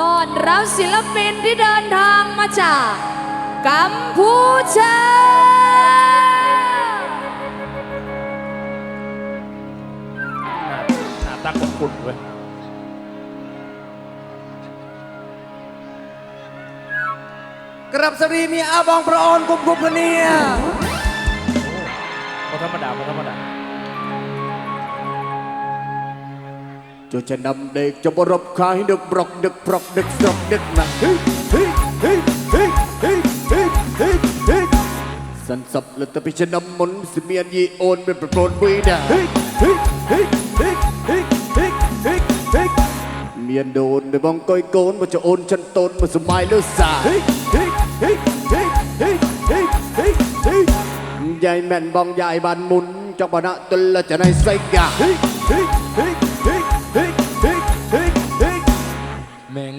ต้อนรับศิลปินที่เดินทางมาจากกัมพูชา หน้าตาของคุณเว้ยกรับสรีมีอาบองประออนกุมกุมพเนียพอธรรมดาพอธรรมดา ចូលចំដំដេកចុបរប់ខាយដឹកប្រុកដឹកប្រុកដឹកស្រុកដឹកណាស់សិនសពលទៅពីចំដំមុនស្មៀនយីអូនមានប្រពន្ធមួយណាមានដូននៅបងកុយកូនមកចអូនចិនតូនមកសម័យលើសាយាយមែនបងយាយបានមុនចង់បណៈទិលចណៃសៃកា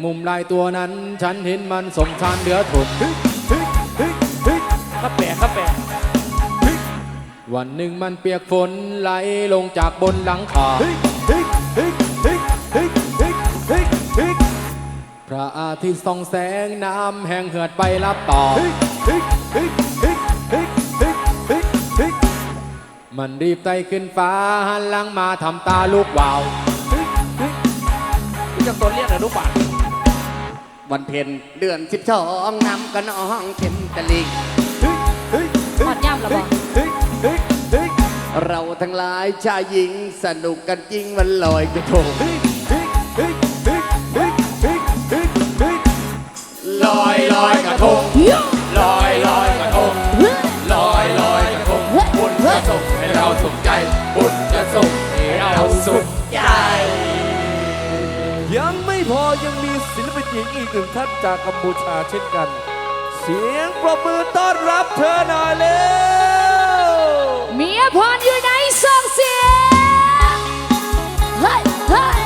มุมลายตัวนั้น ฉันเห็นมันสมชานเหลือทนข้าแปะข้าแปะวันหนึ่งมันเปียกฝนไหลลงจากบนหลังคาพระอาทิตย์ส่องแสงน้ำแห้งเหือดไปรับต่อ มันรีบไต่ขึ้นฟ้าหันหลังมาทำตาลูกวาว พี่จังตัวเรียกหรือลูกบาศ วันเพ็ญเดือนสิบสองน้ำก็น้องเข็มตะลิงหัดย่ำละบอกเราทั้งหลายชายหญิงสนุกกันจริงวันลอยกระทงลอยลอยกระทงลอยลอยกระทงลอยลอยกระทงบุญจะส่งให้เราสุขใจบุญจะส่ง หญิงอีกหนึ่งท่านจากกัมพูชาเช่นกัน เสียงปรบมือต้อนรับเธอหน่อยเร็วเมียพรอยู่ไหนส่งเสียงเฮ้ยเฮ้ย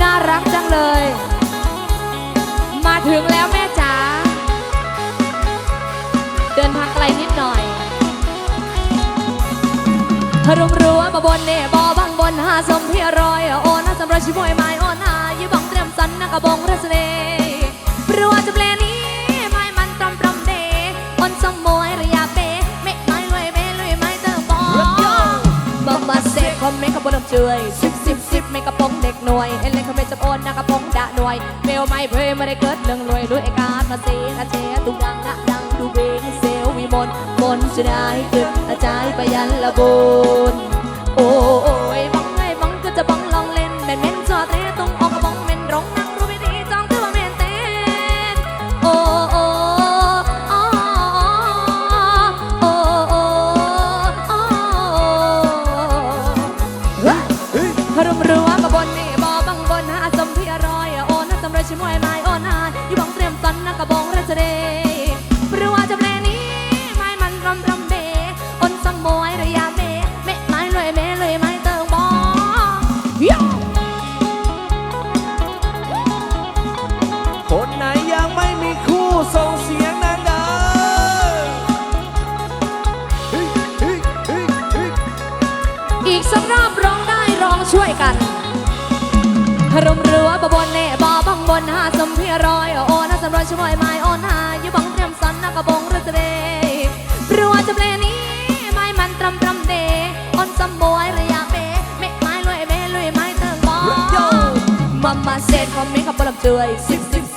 น่ารักจังเลย มาถึงแล้วแม่ รุมรัวมาบนเน่บอบังบนหาสมเพียรอยโอนะสำหรับชิมวยไม้โอนายี่บังเตรียมสันนะกบงรัสเนปรัวจะเปลนี้ไม่มันตรำตรำเดอนสมวยระยะเปเมไม้รวยเบลุยไม้เติมบอบอมาเซคอมเมนต์กับบนลำเจยสิบสิบสิบเมกะปงเด็กหน่วยเอเลนคอมเมนต์จับโอนนะกระปงดะหน่วยเมลไม่เพยไม่ได้เกิดเรื่องรวยด้วยไอการมาเซอาเจตุดังนะดังดูเบงเซลวิมลมน จะได้เกิดอาจายไปยันละบุญโอ้ย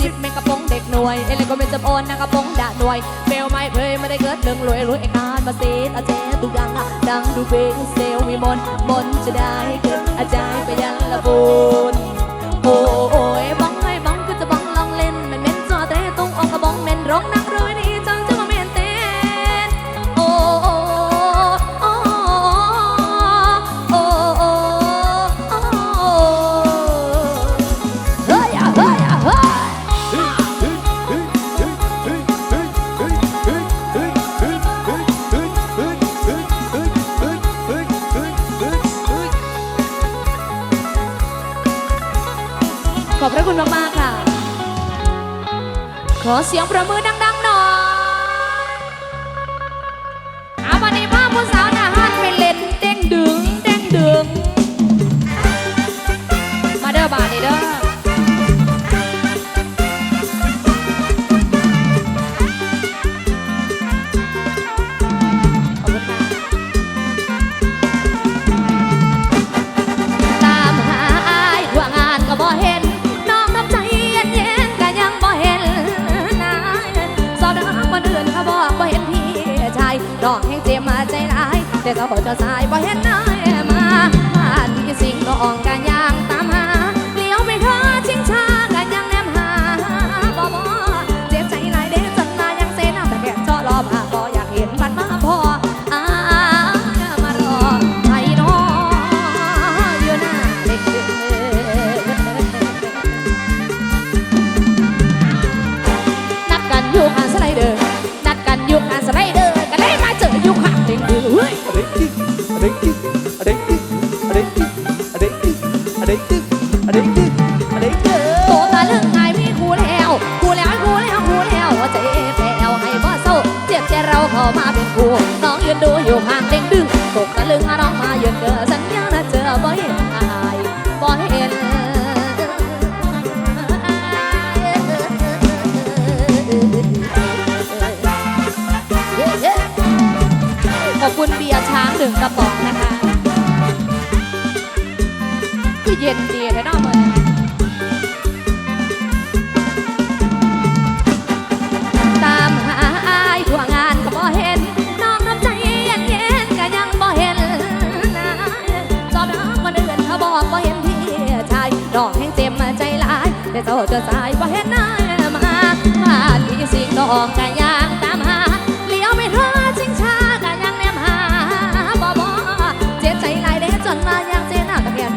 สิบสิบสิบเมกะปงเด็กหน่วยเอเลก็เป็นจำโอนนะกระปงด่าหน่วยเบลไม่เพยไม่ได้เกิดเรื่องรวยรวยไอ้การมาเซนอาเจตุดังอะดังดูเบงเซลมีมนมนจะได้เกิดอาจายไปยันละบุญโอ้โอ้ ขอบพระคุณมาก ๆ ค่ะ ขอเสียงประมือดัง แต่เขาบอจะสายบ่เห็นนายมาบ้านที่สิ่งน้องกันยั อะไรกิ๊กอะไรกิ๊กอะไรกิ๊กโตตาเรื่องไงพี่คูแล้วคูแล้วคูแล้วคูแล้วหัวใจแผ่วให้บ่เศร้าเจ็บใจเราเข้ามาเป็นคู่น้องยืนดูอยู่ข้างเด็กดื้อตกตะลึงหาน้องมายืนเจอสัญญาณเจอบ่เห็นอายบ่เห็นขอบคุณเบียร์ช้างหนึ่งกระป๋องนะคะ เย็นดีแท้เนอกมือนตามหาอายทั่วงานก็บ่เห็นน้องน้ำใจเย็นเย็นๆก็ยังบ่เห็นนะสอบถามคนอื่นเขาบอกบ่เห็นพี่ชายน้องแห้งเจ็บมใจหลายแต่เจ้าจะสายบ่เห็นน้ายมาบ้านที่สิ่งน้องก็ยังตาม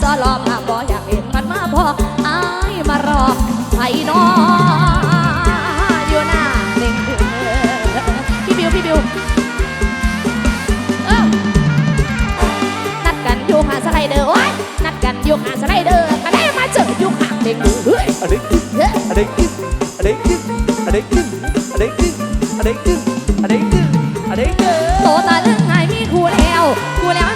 อรอภาพบ่อยากเห็นมันมาพออายมารอไผน้ออยู่หน้าเด็กเด้อพี่บิวพี่บิวเอ้านัดกันอยู่หาสไลเดอร์โอ๊ยนัดกันอยู่หาสไลเดอร์ก็ได้มาเจออยู่ข้างเด็กดื้อเฮ้ยอะไรกิ๊กเฮ้ยอะไรกิ๊กอะไรกิ๊กอะไรกิ๊กอะไรกิ๊กอะไรกิ๊กอะไรกิ๊กอะไรกิ๊กโตตาเรื่องไงมีคู่แล้วคู่แล้วคู่แล้ว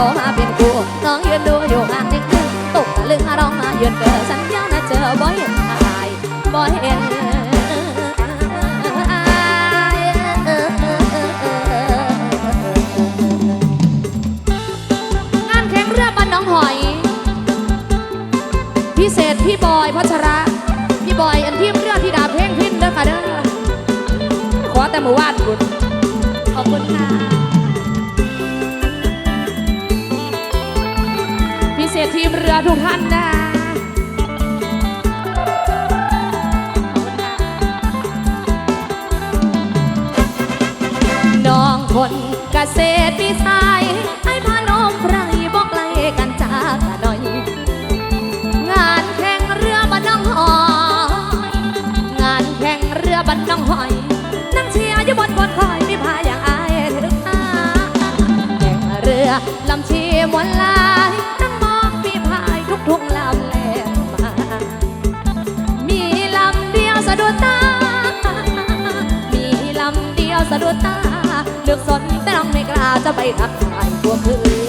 ราขอมาเป็นคู่น้องยืนดูอยู่ห่างนิดนึงตกตะลึงร้องมายืนเจอสัญญาณเจอบ่เห็นอายบ่เห็นอยงานแข่งเรือบ้านน้องหอย พิเศษพี่บอยพัชระพี่บอยอันทีมเรือที่ดาเพ่งพินเด้อค่ะเด้อขอแต่หมู่บ้านคุณขอบคุณค่ะ ทีมเรือทุกท่านนะน้องคนเกษตรวิสัยให้พานมไพรบอกไกลกันจากหน่อย งานแข่งเรือบ้านน้องหอย งานแข่งเรือบ้านน้องหอย นั่งเชียร์อยู่บนบนคอยไมีพายอย่างอายถึงอาแข่งเรือลำเชียมวนลา ตาเลือกสนแต่น้องไม่กล้าจะไปรักทายพวกคือเป็น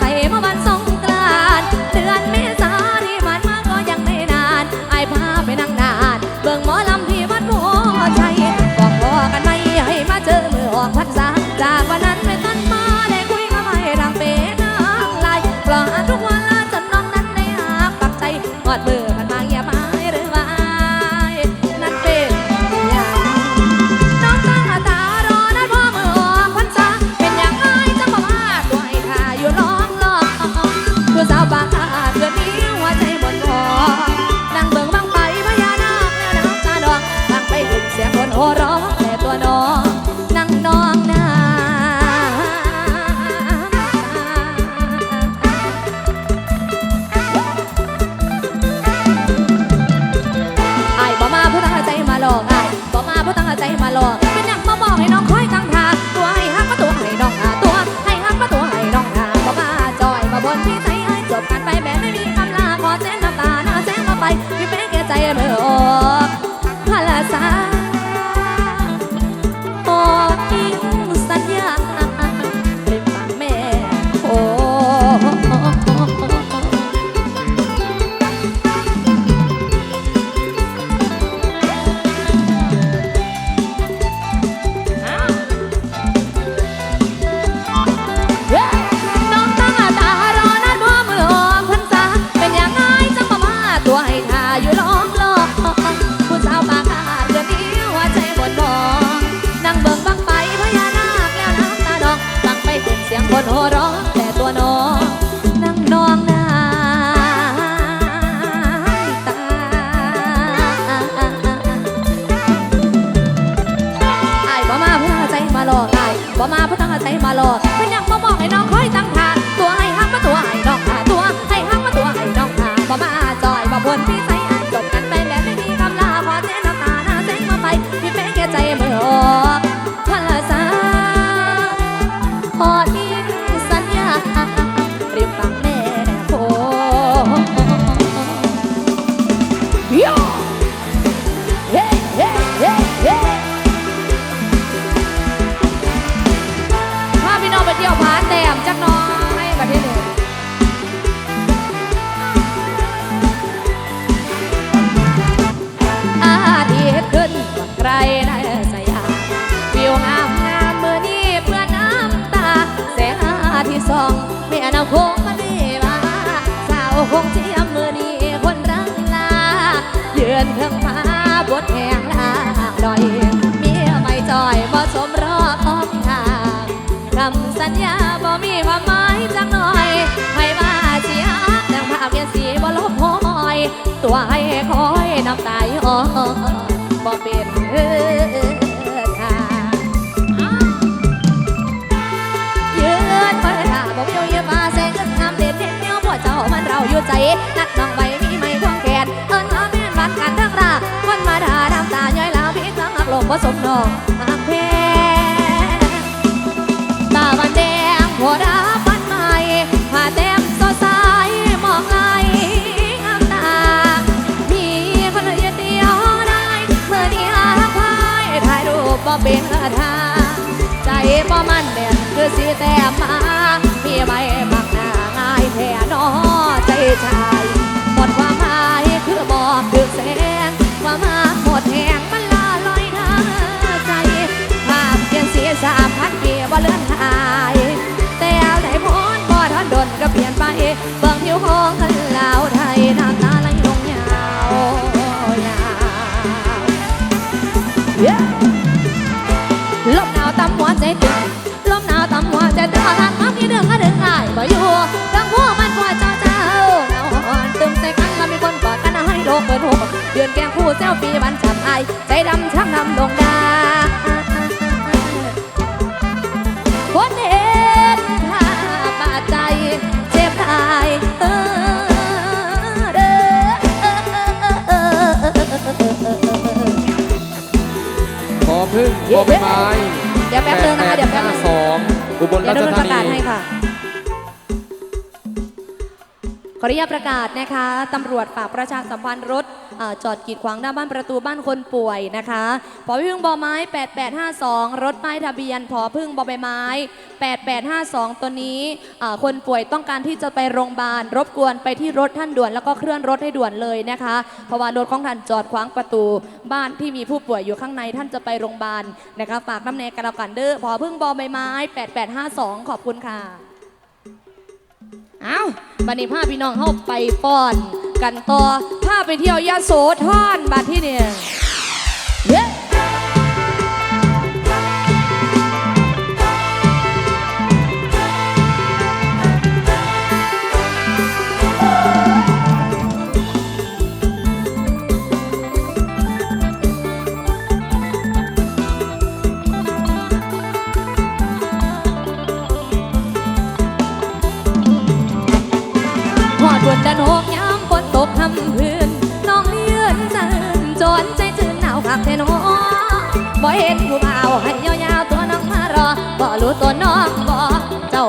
在 Thật. คงเที่ยเมือนี้คนรังลาเดือนเครื่องมาบทแหงลาดอย เมียไม่จอยบ่สมรอบออกทางคำสัญญาบ่มีความหมายจังหน่อยให้มาเสียนางภาพเมียสีบ่ลบหอย ตัวให้คอยน้ำตาย้อบ่เป็นเออ ยู่ใจนักน้องไว้มีไม่ควงแขนเอิญเอาแม่นวันกันทั้งราคนมาด่าน้ำตาย้อยแล้วพี่ต้องหักลมผสมนองหักเพ ก็เปลี่ยนไปบางนิ้วห้องกันลาวไทยน้ำตาไหลลงยาวยาวลมหนาวตำหัวใจตึงลมหนาวตำหัวใจตึงทางมาพี่เดืองก็เดืองไหลบ่อยู่ดังหัวมันกว่าเจ้าเจ้าหนาวอ่อนตึงใส่กันก็มีคนกอดกันให้โลกเปิดหัวเดือนแกงคู่เจ้าปีบันฉับไอใจดำช้ำนำลง บอใบไม้เดี๋ยวแป๊บนึงนะคะเดี๋ยวแป๊บนึงสองอุบลราชธานีขออนุญาตประกาศนะคะตำรวจฝากประชาสัมพันธ์รถ จอดกีดขวางหน้าบ้านประตูบ้านคนป่วยนะคะพอพึ่งบอไม้ 8852 รถป้ายทะเบียนพอพึ่งบอใบไม้ 8852 ตัวนี้คนป่วยต้องการที่จะไปโรงพยาบาล รบกวนไปที่รถท่านด่วนแล้วก็เคลื่อนรถให้ด่วนเลยนะคะเพราะว่ารถของท่านจอดขวางประตู บ้านที่มีผู้ป่วยอยู่ข้างในท่านจะไปโรงพยาบาลนะคะฝากน้ำเนกันแล้วกันเด้อพอพึ่งบอใบไม้ 8852 ขอบคุณค่ะเอาบันนี้พาพี่น้องเข้าไปป้อน กันต่อพาไปเที่ยวยาโสธรบัดที่เนี่ย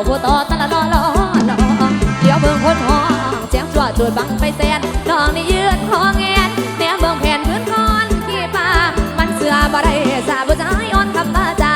ผู้ต่อตะละลอลอลอเดี๋ยวเบิ่งคนห้องแจ้งจั่วจุดบังไปแสนน้องนี่ยืนคอแงนแนวเบิ่งแผ่นพื้นคอนขี้ฟ้ามันเสือบ่ได้สาบ่ใจอ่อนคำมาจา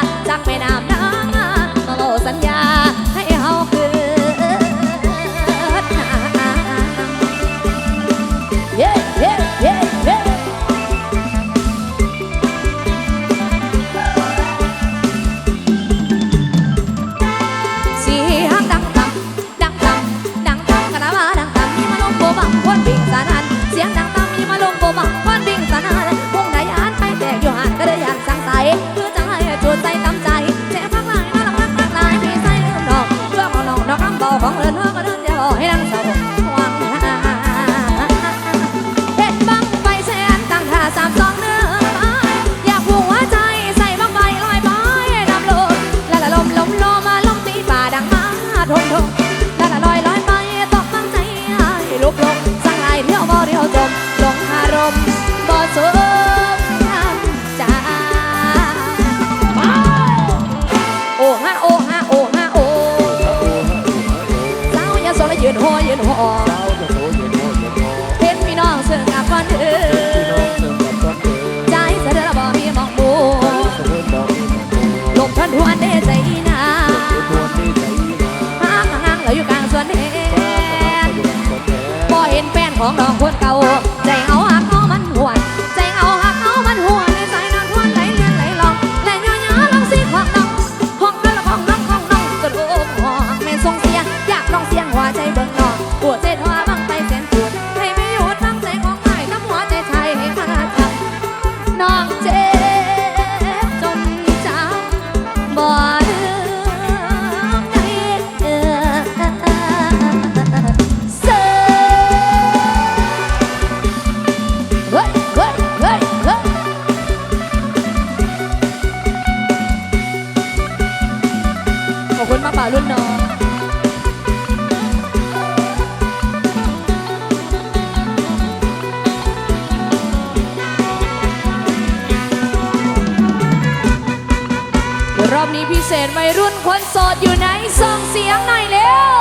พิเศษวัยรุ่นคนโสดอยู่ไหนส่งเสียงหน่อยเร็ว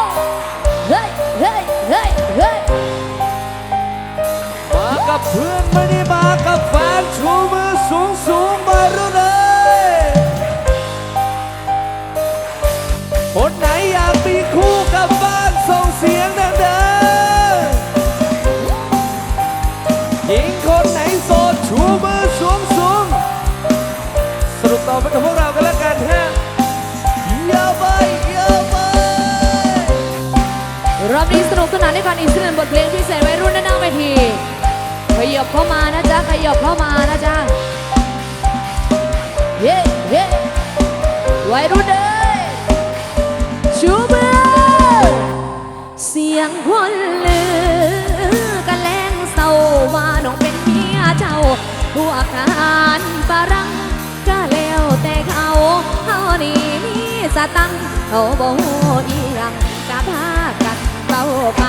เฮ้ยเฮ้ยเฮ้ยเฮ้ยมากับเพื่อนไม่ได้มากับแฟนชูมือสูงสูงมารุ่นเลยคนไหนอยากมีคู่กับบ้านส่งเสียงดังๆหญิงคนไหนโสดชูมือสูงสูงสรุปต่อไปกับพวกเรา กสนานด้วยกันอีกสักหนึ่งบทเพลงพิเศษวัยรุ่นด้านหน้าเวทีขยับเข้ามานะจ๊ะขยับเข้ามานะจ๊ะเย้เย้วัยรุ่นเอ้ยชูมือเสียงคนลือกันแรงเศร้าว่าน้องเป็นเมียเจ้าพวกการปะรังก็แล้วแต่เขาเขานี่มีสตังเขาบ่ฮู้อีหยัง เฝ้าไป